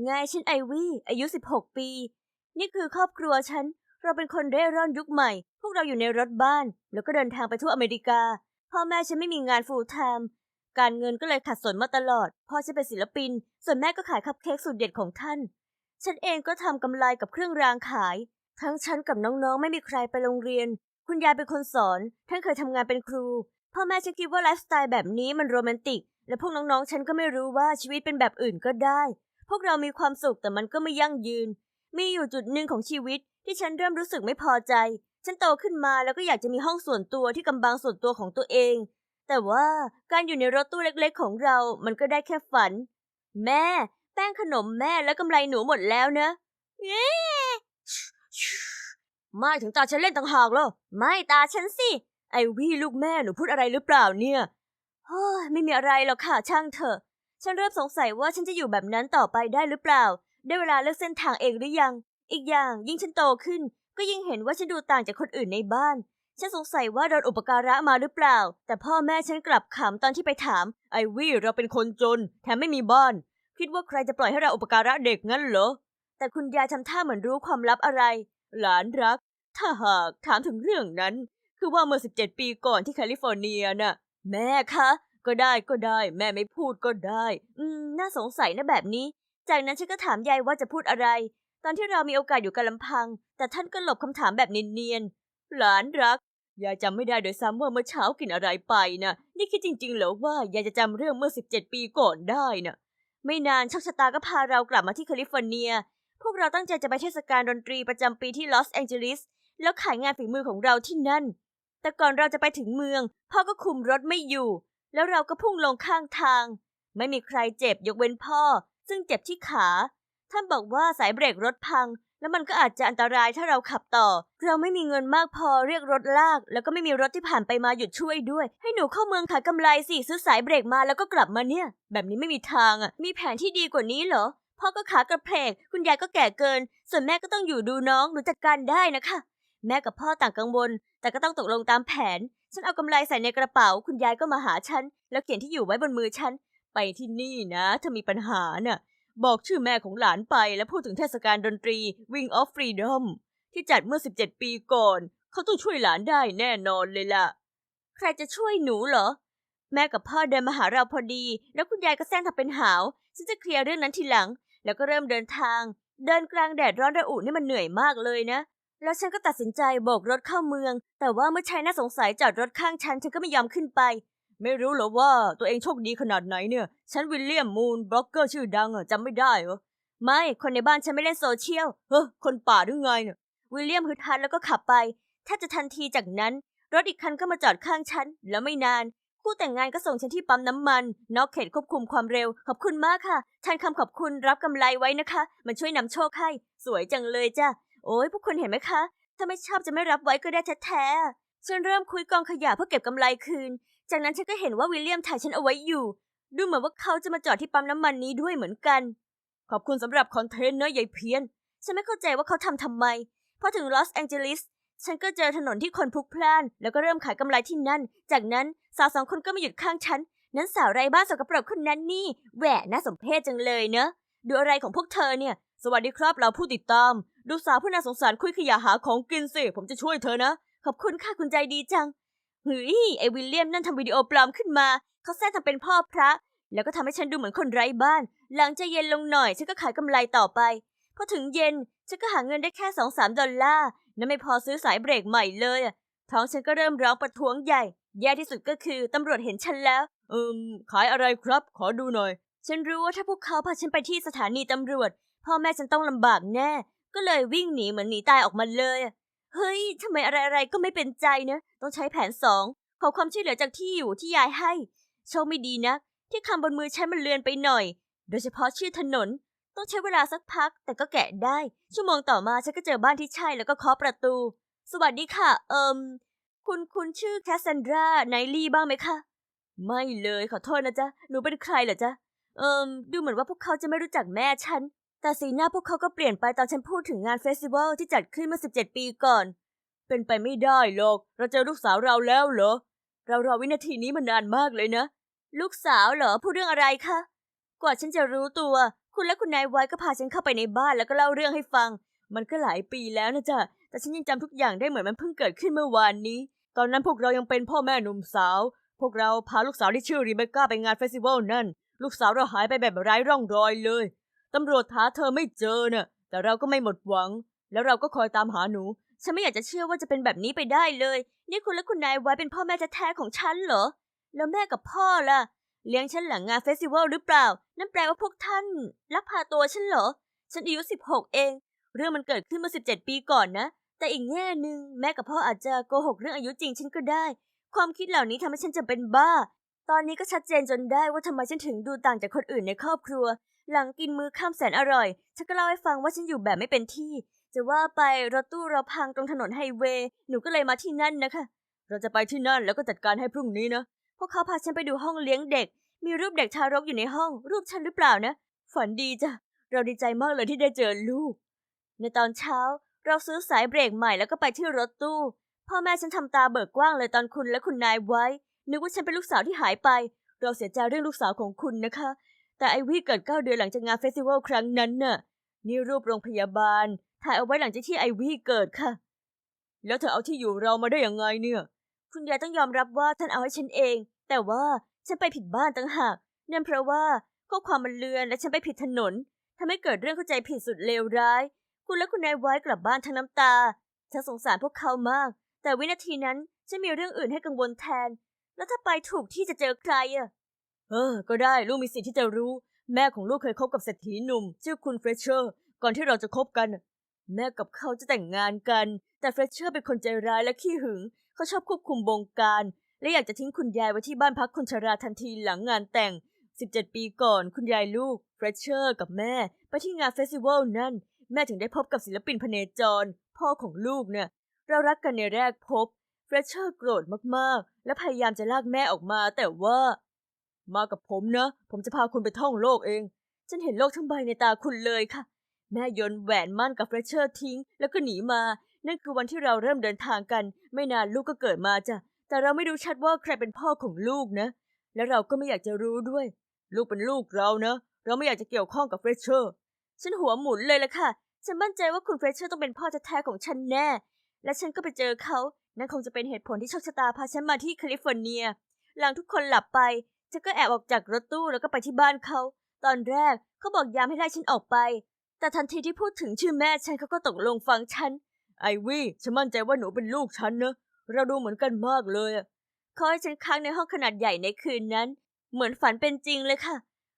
ไงฉันไอวี่อายุ 16 ปี นี่คือครอบครัวฉัน เราเป็นคนเร่ร่อนยุคใหม่ พวกเราอยู่ในรถบ้าน แล้วก็เดินทางไปทั่วอเมริกา พ่อแม่ฉันไม่มีงาน full time การเงินก็เลยขัดสนมาตลอด พ่อฉันเป็นศิลปิน ส่วนแม่ก็ขายคัพเค้กสูตรเด็ดของท่าน ฉันเองก็ทำกำไรกับเครื่องรางขาย ทั้งฉันกับน้องๆ ไม่มีใครไปโรงเรียน คุณยายเป็นคนสอน ท่านเคยทำงานเป็นครู พ่อแม่ฉันคิดว่าไลฟ์สไตล์แบบนี้มันโรแมนติก และพวกน้องๆ ฉันก็ไม่รู้ว่าชีวิตเป็นแบบอื่นก็ได้ วกเรามีความสุขแต่มันก็ไม่ยั่งยืน มีอยู่จุดหนึ่งของชีวิต ที่ฉันเริ่มรู้สึกไม่พอใจ ฉันโตขึ้นมาแล้วก็อยากจะมีห้องส่วนตัวที่กำบังส่วนตัวของตัวเอง แต่ว่าการอยู่ในรถตู้เล็กๆ ของเรา มันก็ได้แค่ฝัน แม่ แป้งขนมแม่และกำไรหนูหมดแล้วนะเย้ไม่ถึงตาฉันเล่นต่างหากเหรอไม่ตาฉันสิ ไอวี่ลูกแม่หนูพูดอะไรหรือเปล่าเนี่ยเฮ้ยไม่มีอะไรหรอกค่ะช่างเถอะ ฉันเริ่มสงสัยว่าฉันจะอยู่แบบนั้นต่อไปได้หรือเปล่า ได้เวลาเลือกเส้นทางเองหรือยัง อีกอย่างยิ่งฉันโตขึ้น ก็ยิ่งเห็นว่าฉันดูต่างจากคนอื่นในบ้าน ฉันสงสัยว่าโดนอุปการะมาหรือเปล่า แต่พ่อแม่ฉันกลับขำตอนที่ไปถาม ไอวี่เราเป็นคนจน แถมไม่มีบ้าน คิดว่าใครจะปล่อยให้เราอุปการะเด็กงั้นเหรอ แต่คุณยายทำท่าเหมือนรู้ความลับอะไร หลานรัก ถ้าหากถามถึงเรื่องนั้น คือว่าเมื่อ 17 ปีก่อนที่แคลิฟอร์เนียน่ะ แม่คะ ก็ได้ก็ได้ แม่ไม่พูดก็ได้ อืม น่าสงสัยนะแบบนี้ จากนั้นฉันก็ถามยายว่าจะพูดอะไร ตอนที่เรามีโอกาสอยู่กันลำพัง แต่ท่านก็หลบคำถามแบบเนียนๆ หลานรัก ยายจำไม่ได้โดยซ้ำว่าเมื่อเช้ากินอะไรไปนะนี่คิดจริงๆเหรอว่ายายจะจำเรื่องเมื่อ 17 ปีก่อนได้นะไม่นานโชคชะตาก็พาเรากลับมาที่แคลิฟอร์เนีย พวกเราตั้งใจจะไปเทศกาลดนตรีประจำปีที่ลอสแองเจลิส แล้วขายงานฝีมือของเราที่นั่น แต่ก่อนเราจะไปถึงเมือง พ่อก็คุมรถไม่อยู่ แล้วเราก็พุ่งลงข้างทาง ไม่มีใครเจ็บยกเว้นพ่อ ซึ่งเจ็บที่ขา ท่านบอกว่าสายเบรกรถพัง แล้วมันก็อาจจะอันตรายถ้าเราขับต่อ เราไม่มีเงินมากพอเรียกรถลาก แล้วก็ไม่มีรถที่ผ่านไปมาหยุดช่วยด้วย ให้หนูเข้าเมืองขายกำไรสิซื้อสายเบรกมาแล้วก็กลับมาเนี่ย แบบนี้ไม่มีทางอะมีแผนที่ดีกว่านี้เหรอพ่อก็ขากระเพลกคุณยายก็แก่เกิน ส่วนแม่ก็ต้องอยู่ดูน้องหนูจัดการได้นะคะ แม่กับพ่อต่างกังวล แต่ก็ต้องตกลงตามแผน ฉันเอากำไรใส่ในกระเป๋า คุณยายก็มาหาฉัน แล้วเขียนที่อยู่ไว้บนมือฉัน ไปที่นี่นะถ้ามีปัญหาน่ะ บอกชื่อแม่ของหลานไปแล้วพูดถึงเทศกาลดนตรี Wing of Freedom ที่จัดเมื่อ 17 ปีก่อน เขาต้องช่วยหลานได้แน่นอนเลยล่ะ ใครจะช่วยหนูเหรอ แม่กับพ่อเดินมาหาเราพอดี แล้วคุณยายก็แซงทำเป็นหาว ฉันจะเคลียร์เรื่องนั้นทีหลัง แล้วก็เริ่มเดินทาง เดินกลางแดดร้อนระอุนี่มันเหนื่อยมากเลยนะ แล้วฉันก็ตัดสินใจโบกรถเข้าเมือง แต่ว่าเมื่อชายน่าสงสัยจอดรถข้างฉัน ฉันก็ไม่ยอมขึ้นไป ไม่รู้เหรอว่าตัวเองโชคดีขนาดไหนเนี่ย ฉันวิลเลียมมูนบล็อกเกอร์ชื่อดังอะจำไม่ได้เหรอ ไม่ คนในบ้านฉันไม่เล่นโซเชียล เฮ้อ คนป่าหรือไงเนี่ย วิลเลียมฮึดฮัดแล้วก็ขับไปแทบจะทันทีจากนั้น รถอีกคันก็มาจอดข้างฉัน แล้วไม่นาน คู่แต่งงานก็ส่งฉันที่ปั๊มน้ำมัน นอกเขตควบคุมความเร็ว ขอบคุณมากค่ะแทนคำขอบคุณรับกำไรไว้นะคะ มันช่วยนำโชคให้ สวยจังเลยจ้ะ โอ้ยพวกคุณเห็นไหมคะ ถ้าไม่ชอบจะไม่รับไว้ก็ได้แท้ๆฉันเริ่มคุยกองขยะเพื่อเก็บกำไรคืน จากนั้นฉันก็เห็นว่าวิลเลียมถ่ายฉันเอาไว้อยู่ ดูเหมือนว่าเขาจะมาจอดที่ปั๊มน้ำมันนี้ด้วยเหมือนกัน ขอบคุณสำหรับคอนเทนต์เนอะยายเพี้ยน ฉันไม่เข้าใจว่าเขาทำทำไม พอถึงลอสแองเจลิสฉันก็เจอถนนที่คนพลุกพล่าน แล้วก็เริ่มขายกำไรที่นั่น จากนั้นสาวสองคนก็มาหยุดข้างฉัน นั้นสาวไร้บ้านสกปรกคนนั้นนี่ แหวน่าสมเพชจังเลยเนอะ ดูอะไรของพวกเธอเนี่ย สวัสดีครับเราผู้ติดตาม ดูสาวผู้น่าสงสารคุยขยะหาของกินสิ ผมจะช่วยเธอนะ ขอบคุณค่ะคุณใจดีจังเฮ้ยไอวิลเลียมนั่นทำวิดีโอปลอมขึ้นมา เขาแท้ทำเป็นพ่อพระ แล้วก็ทำให้ฉันดูเหมือนคนไร้บ้าน หลังจะเย็นลงหน่อย ฉันก็ขายกำไรต่อไป พอถึงเย็น ฉันก็หาเงินได้แค่สองสามดอลลาร์ นั่นไม่พอซื้อสายเบรกใหม่เลยอะท้องฉันก็เริ่มร้องประท้วงใหญ่ แย่ที่สุดก็คือตำรวจเห็นฉันแล้วอิมขายอะไรครับ ขอดูหน่อย ฉันรู้ว่าถ้าพวกเขาพาฉันไปที่สถานีตำรวจ พ่อแม่ฉันต้องลำบากแน่ ก็เลยวิ่งหนีเหมือนหนีตายออกมาเลย เฮ้ยทำไมอะไรๆก็ไม่เป็นใจนะ ต้องใช้แผนสองขอความช่วยเหลือจากที่อยู่ที่ยายให้ โชคไม่ดีนะที่คำบนมือฉันมันเลือนไปหน่อย โดยเฉพาะชื่อถนน ต้องใช้เวลาสักพัก แต่ก็แกะได้ ชั่วโมงต่อมาฉันก็เจอบ้านที่ใช่แล้วก็เคาะประตู สวัสดีค่ะ เอิมคุณคุณชื่อแคสซันดราไนลี่บ้างไหมคะ ไม่เลยขอโทษนะจ๊ะ หนูเป็นใครเหรอจ๊ะ เอิมดูเหมือนว่าพวกเขาจะไม่รู้จักแม่ฉัน แต่สีหน้าพวกเขาก็เปลี่ยนไปตอนฉันพูดถึงงานเฟสติวัลที่จัดขึ้นเมื่อ 17 ปีก่อน เป็นไปไม่ได้หรอก เราเจอลูกสาวเราแล้วเหรอ เรารอวินาทีนี้มานานมากเลยนะ ลูกสาวเหรอ พูดเรื่องอะไรคะ กว่าฉันจะรู้ตัว คุณและคุณนายไว้ก็พาฉันเข้าไปในบ้านแล้วก็เล่าเรื่องให้ฟัง มันก็หลายปีแล้วนะจ๊ะ แต่ฉันยังจำทุกอย่างได้เหมือนมันเพิ่งเกิดขึ้นเมื่อวานนี้ ตอนนั้นพวกเรายังเป็นพ่อแม่หนุ่มสาว พวกเราพาลูกสาวที่ชื่อรีเบคก้าไปงานเฟสติวัลนั่น ลูกสาวเราหายไปแบบไร้ร่องรอยเลย ตำรวจหาเธอไม่เจอเน่ะแต่เราก็ไม่หมดหวัง แล้วเราก็คอยตามหาหนู ฉันไม่อยากจะเชื่อว่าจะเป็นแบบนี้ไปได้เลย นี่คุณและคุณนายไว้เป็นพ่อแม่แท้ๆของฉันเหรอ แล้วแม่กับพ่อล่ะ เลี้ยงฉันหลังงานเฟสติวัลหรือเปล่า นั่นแปลว่าพวกท่านลักพาตัวฉันเหรอ ฉันอายุสิบหกเอง เรื่องมันเกิดขึ้นเมื่อสิบเจ็ดปีก่อนนะ แต่อีกแง่หนึ่งแม่กับพ่ออาจจะโกหกเรื่องอายุจริงฉันก็ได้ ความคิดเหล่านี้ทำให้ฉันจะเป็นบ้า ตอนนี้ก็ชัดเจนจนได้ว่าทำไมฉันถึงดูต่างจากคนอื่นในครอบครัว หลังกินมื้อข้ามแสนอร่อย ฉันก็เล่าให้ฟังว่าฉันอยู่แบบไม่เป็นที่ จะว่าไปรถตู้เราพังตรงถนนไฮเวย์ หนูก็เลยมาที่นั่นนะคะ เราจะไปที่นั่นแล้วก็จัดการให้พรุ่งนี้นะ พวกเขาพาฉันไปดูห้องเลี้ยงเด็ก มีรูปเด็กทารกอยู่ในห้อง รูปฉันหรือเปล่านะ ฝันดีจ้ะ เราดีใจมากเลยที่ได้เจอลูก ในตอนเช้า เราซื้อสายเบรกใหม่แล้วก็ไปที่รถตู้ พ่อแม่ฉันทำตาเบิกกว้างเลยตอนคุณและคุณนายไว้ นึกว่าฉันเป็นลูกสาวที่หายไป เราเสียใจเรื่องลูกสาวของคุณนะคะ แต่ไอวี่เกิดเก้าเดือนหลังจากงานเฟสติวัลครั้งนั้นน่ะ นี่รูปโรงพยาบาล ถ่ายเอาไว้หลังจากที่ไอวี่เกิดค่ะ แล้วเธอเอาที่อยู่เรามาได้ยังไงเนี่ย คุณยายต้องยอมรับว่าท่านเอาให้ฉันเอง แต่ว่าฉันไปผิดบ้านตั้งหากนั่นเพราะว่าข้อความมันเลือนและฉันไปผิดถนนทำให้เกิดเรื่องเข้าใจผิดสุดเลวร้าย คุณและคุณนายไว้กลับบ้านทั้งน้ำตา ฉันสงสารพวกเขามาก แต่วินาทีนั้นฉันมีเรื่องอื่นให้กังวลแทน แล้วถ้าไปถูกที่จะเจอใครอะ เออ ก็ได้ลูกมีสิทธิ์ที่จะรู้ แม่ของลูกเคยคบกับเศรษฐีหนุ่ม ชื่อคุณเฟรเชอร์ ก่อนที่เราจะคบกัน แม่กับเขาจะแต่งงานกัน แต่เฟรเชอร์เป็นคนใจร้ายและขี้หึง เขาชอบควบคุมบงการ และอยากจะทิ้งคุณยายไว้ที่บ้านพักคนชราทันทีหลังงานแต่ง 17 ปีก่อนคุณยายลูกเฟรเชอร์ กับแม่ ไปที่งานเฟสติวัลนั่น แม่ถึงได้พบกับศิลปินพเนจร พ่อของลูกเนี่ยเรารักกันในแรกพบเฟรเชอร์โกรธมากๆ และพยายามจะลากแม่ออกมา แต่ว่า มากับผมนะ ผมจะพาคุณไปท่องโลกเอง ฉันเห็นโลกทั้งใบในตาคุณเลยค่ะ แม่โยนแหวนมั่นกับเฟรเชอร์ทิ้ง แล้วก็หนีมา นั่นคือวันที่เราเริ่มเดินทางกัน ไม่นานลูกก็เกิดมาจ้ะ แต่เราไม่รู้ชัดว่าใครเป็นพ่อของลูกนะ และเราก็ไม่อยากจะรู้ด้วย ลูกเป็นลูกเรานะ เราไม่อยากจะเกี่ยวข้องกับเฟรเชอร์ ฉันหัวหมุนเลยละค่ะ ฉันมั่นใจว่าคุณเฟรเชอร์ต้องเป็นพ่อแท้ๆของฉันแน่ และฉันก็ไปเจอเขา นั่นคงจะเป็นเหตุผลที่โชคชะตาพาฉันมาที่แคลิฟอร์เนีย หลังทุกคนหลับไป ฉันก็แอบออกจากรถตู้แล้วก็ไปที่บ้านเขา ตอนแรกเขาบอกยามให้ไล่ฉันออกไป แต่ทันทีที่พูดถึงชื่อแม่ฉันเขาก็ตกลงฟังฉัน ไอวี่ฉันมั่นใจว่าหนูเป็นลูกฉันนะเราดูเหมือนกันมากเลยอะเขาให้ฉันค้างในห้องขนาดใหญ่ในคืนนั้น เหมือนฝันเป็นจริงเลยค่ะ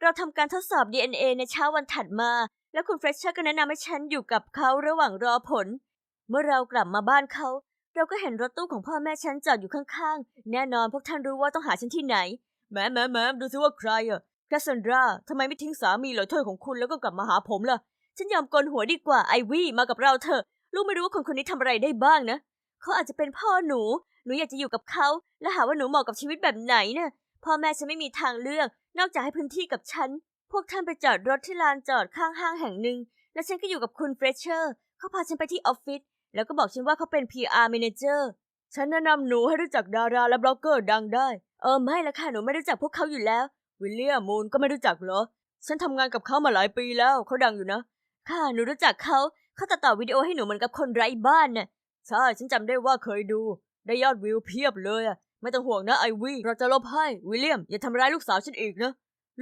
เราทำการทดสอบ DNA ในเช้าวันถัดมา แล้วคุณเฟรชเชอร์ก็แนะนำให้ฉันอยู่กับเขาระหว่างรอผล เมื่อเรากลับมาบ้านเขาเราก็เห็นรถตู้ของพ่อแม่ฉันจอดอยู่ข้างๆ แน่นอนพวกท่านรู้ว่าต้องหาฉันที่ไหน แหมแหมแหมดูซิว่าใครอะแคสซันดราทำไมไม่ทิ้งสามีหลอยถ้วยของคุณแล้วก็กลับมาหาผมล่ะ ฉันยอมกลหัวดีกว่าไอวี่มากับเราเถอะ ลูกไม่รู้ว่าคนคนนี้ทำอะไรได้บ้างนะ เขาอาจจะเป็นพ่อหนู หนูอยากจะอยู่กับเขา และหาว่าหนูเหมาะกับชีวิตแบบไหนน่ะพ่อแม่ฉันไม่มีทางเลือก นอกจากให้พื้นที่กับฉัน พวกท่านไปจอดรถที่ลานจอดข้างห้างแห่งหนึ่ง และฉันก็อยู่กับคุณเฟรชเชอร์ เขาพาฉันไปที่ออฟฟิศ แล้วก็บอกฉันว่าเขาเป็น PR Manager ฉันแนะนำหนูให้รู้จักดาราและบล็อกเกอร์ดังได้ ออไม่ละค่ะหนูไม่รู้จักพวกเขาอยู่แล้ว วิลเลียมมูนก็ไม่รู้จักเหรอ ฉันทำงานกับเขามาหลายปีแล้ว เขาดังอยู่นะ ค่ะหนูรู้จักเขา เขาตัดต่อวิดีโอให้หนูเหมือนกับคนไร้บ้านน่ะใช่ฉันจำได้ว่าเคยดู ได้ยอดวิวเพียบเลยอะไม่ต้องห่วงนะไอวี่เราจะลบให้วิลเลียม อย่าทำร้ายลูกสาวฉันอีกนะ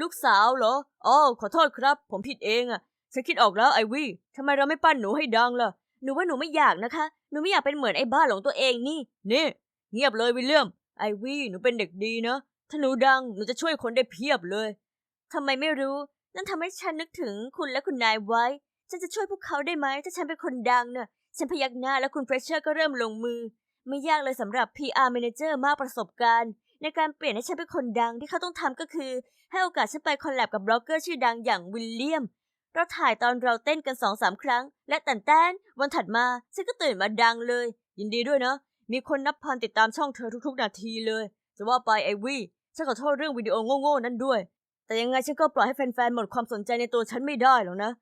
ลูกสาวเหรออ๋อขอโทษครับ ผมผิดเองอะฉันคิดออกแล้วไอวี่ทำไมเราไม่ปั้นหนูให้ดังล่ะหนูว่าหนูไม่อยากนะคะ หนูไม่อยากเป็นเหมือนไอ้บ้าหลงตัวเองนี่ นี่ เงียบเลยวิลเลียม ไอวี่หนูเป็นเด็กดีนะ ถ้าหนูดังหนูจะช่วยคนได้เพียบเลยทำไมไม่รู้ นั่นทำให้ฉันนึกถึงคุณและคุณนายไว้ ฉันจะช่วยพวกเขาได้ไหม ถ้าฉันเป็นคนดังเน่ะ ฉันพยักหน้าแล้วคุณเฟรชเชอร์ก็เริ่มลงมือ ไม่ยากเลยสำหรับ PR Manager มากประสบการณ์ ในการเปลี่ยนให้ฉันเป็นคนดังที่เขาต้องทำก็คือ ให้โอกาสฉันไปคอลแลบกับบล็อกเกอร์ชื่อดังอย่างวิลเลียม เราถ่ายตอนเราเต้นกันสองสามครั้ง และแต่นแต้นวันถัดมาฉันก็ตื่นมาดังเลย ยินดีด้วยเนะ มีคนนับพันติดตามช่องเธอทุกๆ นาทีเลย จะว่าไปไอวี่ฉันขอโทษเรื่องวิดีโอโง่ๆนั้นด้วย แต่ยังไงฉันก็ปล่อยให้แฟนๆหมดความสนใจในตัวฉันไม่ได้หรอกนะ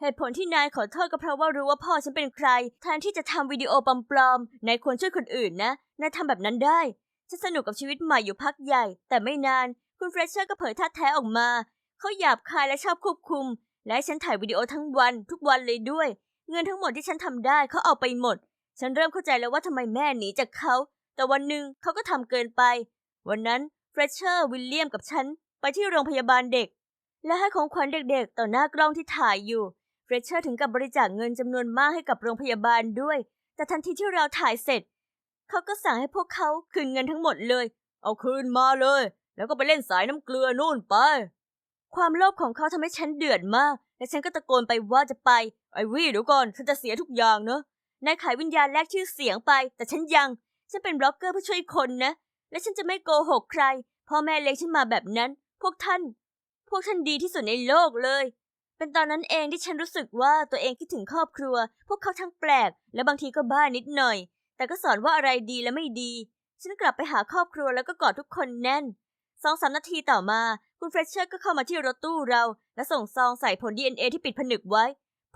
เหตุผลที่นายขอโทษก็เพราะว่ารู้ว่าพ่อฉันเป็นใคร แทนที่จะทำวิดีโอปลอมๆนายควรช่วยคนอื่นนะ นายทำแบบนั้นได้ ฉันสนุกกับชีวิตใหม่อยู่พักใหญ่ แต่ไม่นาน คุณเฟรชเชอร์ก็เผยท่าแท้ออกมา เขาหยาบคายและชอบควบคุม และให้ฉันถ่ายวิดีโอทั้งวันทุกวันเลยด้วย เงินทั้งหมดที่ฉันทำได้เขาเอาไปหมด ฉันเริ่มเข้าใจแล้วว่าทำไมแม่หนีจากเขา แต่วันหนึ่งเขาก็ทำเกินไป วันนั้นเฟรเชอร์วิลเลียมกับฉันไปที่โรงพยาบาลเด็ก และให้ของขวัญเด็กๆ ต่อหน้ากล้องที่ถ่ายอยู่เฟรเชอร์ถึงกับบริจาคเงินจำนวนมากให้กับโรงพยาบาลด้วย แต่ทันทีที่เราถ่ายเสร็จ เขาก็สั่งให้พวกเขาคืนเงินทั้งหมดเลย เอาคืนมาเลย แล้วก็ไปเล่นสายน้ำเกลือนู่นไป ความโลภของเขาทำให้ฉันเดือดมาก และฉันก็ตะโกนไปว่าจะไป ไอวี่เดี๋ยวก่อนฉันจะเสียทุกอย่างเนอะ นายขายวิญญาณแลกชื่อเสียงไป แต่ฉันยัง ฉันเป็นบล็อกเกอร์เพื่อช่วยคนนะ และฉันจะไม่โกหกใคร พ่อแม่เลี้ยงฉันมาแบบนั้น พวกท่าน พวกท่านดีที่สุดในโลกเลย เป็นตอนนั้นเองที่ฉันรู้สึกว่าตัวเองคิดถึงครอบครัว พวกเขาทั้งแปลก และบางทีก็บ้านิดหน่อย แต่ก็สอนว่าอะไรดีและไม่ดี ฉันกลับไปหาครอบครัวแล้วก็กอดทุกคนแน่นสองสามนาทีต่อมา คุณเฟรชเชอร์ก็เข้ามาที่รถตู้เรา และส่งซองใส่ผล DNA ที่ปิดผนึกไว้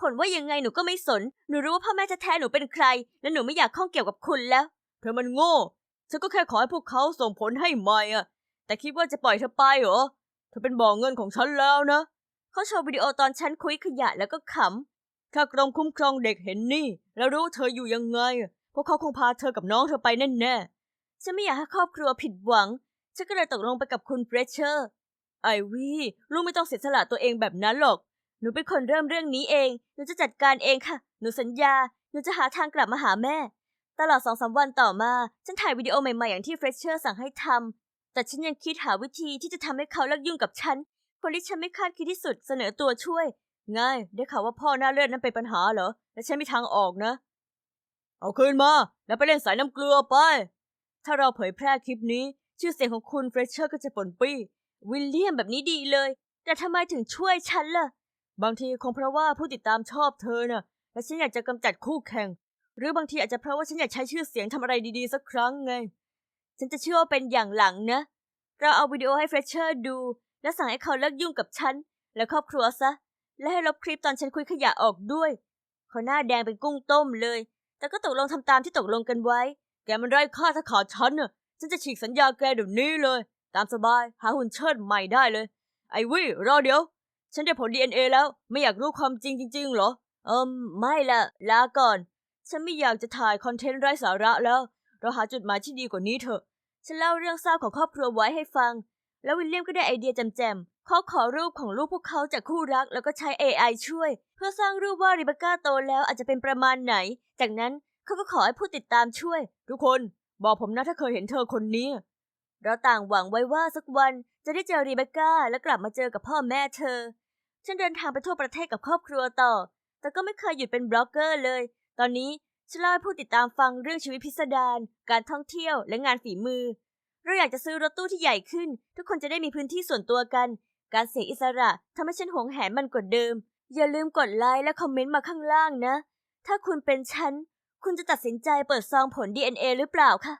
ผลว่ายังไงหนูก็ไม่สน หนูรู้ว่าพ่อแม่จะแท้หนูเป็นใคร และหนูไม่อยากข้องเกี่ยวกับคุณแล้ว เธอมันโง่ ฉันก็แค่ขอให้พวกเขาส่งผลให้ใหม่อะ แต่คิดว่าจะปล่อยเธอไปเหรอ เธอเป็นบ่อเงินของฉันแล้วนะ เขาโชว์วิดีโอตอนฉันคุยขยะแล้วก็ขำ ถ้ากรมคุ้มครองเด็กเห็นนี่ แล้วรู้ว่าเธออยู่ยังไง พวกเขาคงพาเธอกับน้องเธอไปแน่ๆ ฉันไม่อยากให้ครอบครัวผิดหวัง ฉันก็เลยตกลงไปกับคุณเฟรเชอร์ ไอวี่ลูกไม่ต้องเสียสละตัวเองแบบนั้นหรอก หนูเป็นคนเริ่มเรื่องนี้เอง หนูจะจัดการเองค่ะ หนูสัญญา หนูจะหาทางกลับมาหาแม่ ตลอดสองสามวันต่อมา ฉันถ่ายวิดีโอใหม่ๆอย่างที่เฟรชเชอร์สั่งให้ทำแต่ฉันยังคิดหาวิธีที่จะทำให้เขาเลิกยุ่งกับฉัน คนที่ฉันไม่คาดคิดที่สุดเสนอตัวช่วย ง่าย ได้ข่าวว่าพ่อหน้าเลือดนั้นเป็นปัญหาเหรอ และฉันมีทางออกนะ เอาคืนมา แล้วไปเล่นสายน้ำเกลือไป ถ้าเราเผยแพร่คลิปนี้ ชื่อเสียงของคุณเฟรชเชอร์ก็จะปนปี้ วิลเลียมแบบนี้ดีเลย แต่ทำไมถึงช่วยฉันล่ะ บางทีคงเพราะว่าผู้ติดตามชอบเธอน่ะ และฉันอยากจะกำจัดคู่แข่ง หรือบางทีอาจจะเพราะว่าฉันอยากใช้ชื่อเสียงทำอะไรดีๆสักครั้งไง ฉันจะเชื่อว่าเป็นอย่างหลังนะ เราเอาวิดีโอให้เฟรชเชอร์ดู และสั่งให้เขาเลิกยุ่งกับฉัน และครอบครัวซะ และให้ลบคลิปตอนฉันคุยขยะออกด้วย เขาหน้าแดงเป็นกุ้งต้มเลย แต่ก็ตกลงทำตามที่ตกลงกันไว้ แกมันไร้ค่าถ้าขาดฉันน่ะ ฉันจะฉีกสัญญาแกเดี๋ยวนี้เลย ตามสบาย หาหุ่นเชิดใหม่ได้เลย ไอ้วี่รอเดี๋ยว ฉันได้ผล DNA แล้ว ไม่อยากรู้ความจริงจริงๆเหรอ เอิมไม่ละลาก่อน ฉันไม่อยากจะถ่ายคอนเทนต์ไร้สาระแล้ว เราหาจุดหมายที่ดีกว่านี้เถอะ ฉันเล่าเรื่องเศร้าของครอบครัวไว้ให้ฟัง แล้ววิลเลียมก็ได้ไอเดียแจมๆเขาขอรูปของลูกพวกเขาจากคู่รักแล้วก็ใช้ AI ช่วย เพื่อสร้างรูปว่าริเบคก้าโตแล้วอาจจะเป็นประมาณไหน จากนั้นเขาก็ขอให้ผู้ติดตามช่วย ทุกคน บอกผมนะถ้าเคยเห็นเธอคนนี้ เราต่างหวังไว้ว่าสักวันจะได้เจอรีเบคก้าและกลับมาเจอกับพ่อแม่เธอ ฉันเดินทางไปทั่วประเทศกับครอบครัวต่อ แต่ก็ไม่เคยหยุดเป็นบล็อกเกอร์เลย ตอนนี้ฉันเล่าให้ผู้ติดตามฟังเรื่องชีวิตพิสดาร การท่องเที่ยวและงานฝีมือ เราอยากจะซื้อรถตู้ที่ใหญ่ขึ้น ทุกคนจะได้มีพื้นที่ส่วนตัวกัน การเสียอิสระทำให้ฉันหวงแหนมันกว่าเดิม อย่าลืมกดไลค์และคอมเมนต์มาข้างล่างนะ ถ้าคุณเป็นฉัน คุณจะตัดสินใจเปิดซองผล DNA หรือเปล่าคะ